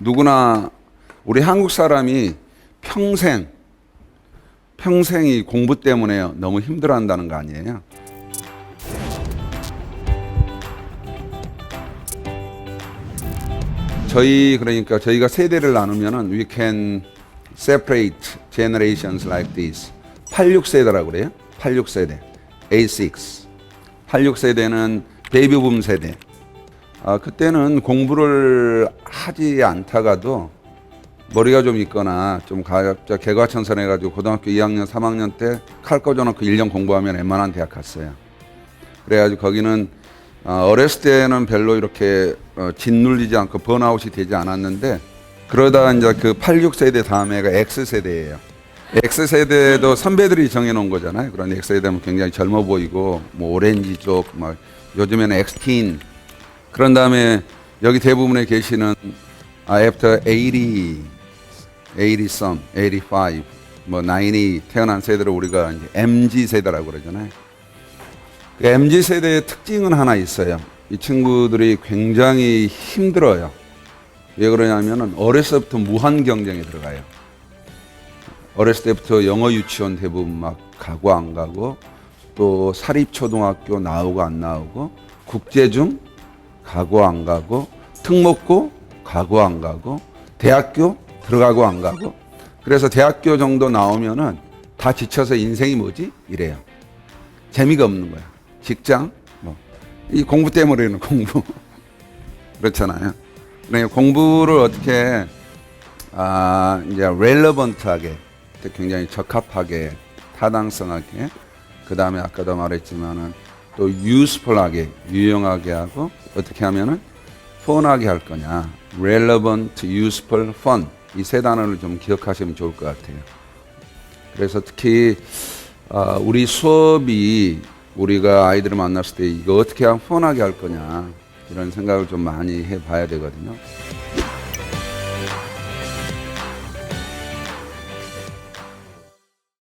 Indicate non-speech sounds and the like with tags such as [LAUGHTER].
누구나 우리 한국 사람이 평생 평생이 공부 때문에 너무 힘들어한다는 거 아니에요? 저희 그러니까 저희가 세대를 나누면은 we can separate generations like this. 86세대라고 그래요. 86세대. A6. 86세대는 베이비붐 세대. 아, 그때는 공부를 하지 않다가도 머리가 좀 있거나 좀 가짜 개과천선해 가지고 고등학교 2학년, 3학년 때칼 꽂아놓고 1년 공부하면 웬만한 대학 갔어요. 그래가지고 거기는 어, 어렸을 때는 별로 이렇게 어, 짓눌리지 않고 번아웃이 되지 않았는데 그러다가 이제 그 86세대 다음에가 X세대예요. X세대도 선배들이 정해놓은 거잖아요. 그런 X세대면 굉장히 젊어 보이고 뭐 오렌지족, 막 요즘에는 X틴 그런 다음에 여기 대부분에 계시는 아, after 80, 80 some, 85, 뭐 90 태어난 세대를 우리가 이제 MZ 세대라고 그러잖아요. 그 MZ 세대의 특징은 하나 있어요. 이 친구들이 굉장히 힘들어요. 왜 그러냐면은 어렸을 때부터 무한 경쟁에 들어가요. 어렸을 때부터 영어 유치원 대부분 막 가고 안 가고 또 사립 초등학교 나오고 안 나오고 국제 중 가고 안 가고 특목고 가고 안 가고 대학교 들어가고 안 가고 그래서 대학교 정도 나오면은 다 지쳐서 인생이 뭐지 이래요. 재미가 없는 거야. 직장 뭐 이 공부 때문에는 공부 [LAUGHS] 그렇잖아요. 그러니까 공부를 어떻게 아 이제 렐러번트하게 굉장히 적합하게 타당성하게 그 다음에 아까도 말했지만은 또 유스풀하게 유용하게 하고 어떻게 하면은 펀하게 할 거냐 relevant, useful, fun 이 세 단어를 좀 기억하시면 좋을 것 같아요. 그래서 특히 아, 우리 수업이 우리가 아이들을 만났을 때 이거 어떻게 하면 펀하게 할 거냐 이런 생각을 좀 많이 해봐야 되거든요.